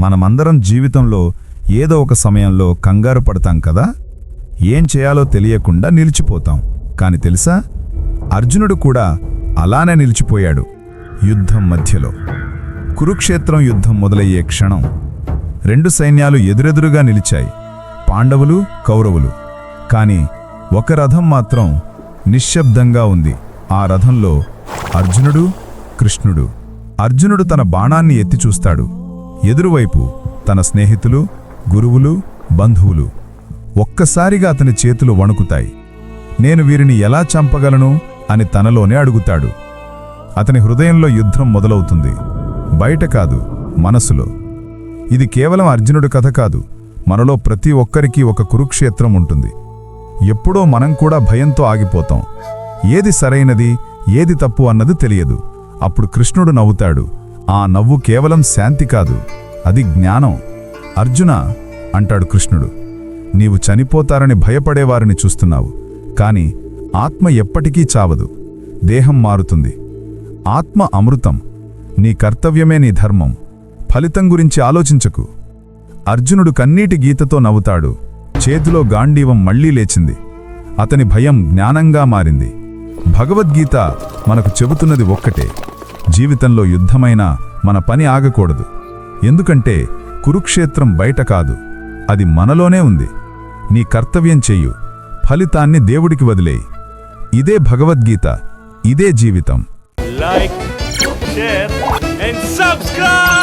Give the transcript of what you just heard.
మనమందరం జీవితంలో ఏదో ఒక సమయంలో కంగారు పడతాం కదా? ఏం చేయాలో తెలియకుండా నిలిచిపోతాం. కాని తెలుసా? అర్జునుడు కూడా అలానే నిలిచిపోయాడు యుద్ధం మధ్యలో. కురుక్షేత్రం యుద్ధం మొదలయ్యే క్షణం రెండు సైన్యాలు ఎదురెదురుగా నిలిచాయి. పాండవులు కౌరవులు. కాని ఒక రథం మాత్రం నిశ్శబ్దంగా ఉంది. ఆ రథంలో అర్జునుడు కృష్ణుడు. అర్జునుడు తన బాణాన్ని ఎత్తి చూస్తాడు. ఎదురువైపు తన స్నేహితులు గురువులు బంధువులు ఒక్కసారిగా అతని చేతులు వణుకుతాయి. నేను వీరిని ఎలా చంపగలను అని తనలోనే అడుగుతాడు. అతని హృదయంలో యుద్ధం మొదలవుతుంది. బయట కాదు మనసులో. ఇది కేవలం అర్జునుడి కథ కాదు. మనలో ప్రతి ఒక్కరికి ఒక కురుక్షేత్రం ఉంటుంది. ఎప్పుడో మనం కూడా భయంతో ఆగిపోతాం. ఏది సరైనది ఏది తప్పు అన్నది తెలియదు. అప్పుడు కృష్ణుడు నవ్వుతాడు. ఆ నవ్వు కేవలం శాంతి కాదు అది జ్ఞానం. అర్జున అంటాడు కృష్ణుడు నీవు చనిపోతారని భయపడేవారిని చూస్తున్నావు కాని ఆత్మ ఎప్పటికీ చావదు దేహం మారుతుంది. ఆత్మ అమృతం నీ కర్తవ్యమే నీ ధర్మం ఫలితం గురించి ఆలోచించకు. అర్జునుడు కన్నీటి గీతతో నవ్వుతాడు చేతిలో గాంధీవం మళ్ళీ లేచింది అతని భయం జ్ఞానంగా మారింది. భగవద్గీత మనకు చెబుతున్నది ఒక్కటే జీవితంలో యుద్ధమైనా మన పని ఆగకూడదు. ఎందుకంటే కురుక్షేత్రం బయట కాదు అది మనలోనే ఉంది. నీ కర్తవ్యం చెయ్యు ఫలితాన్ని దేవుడికి వదిలేయి. ఇదే భగవద్గీత ఇదే జీవితం. Like share and subscribe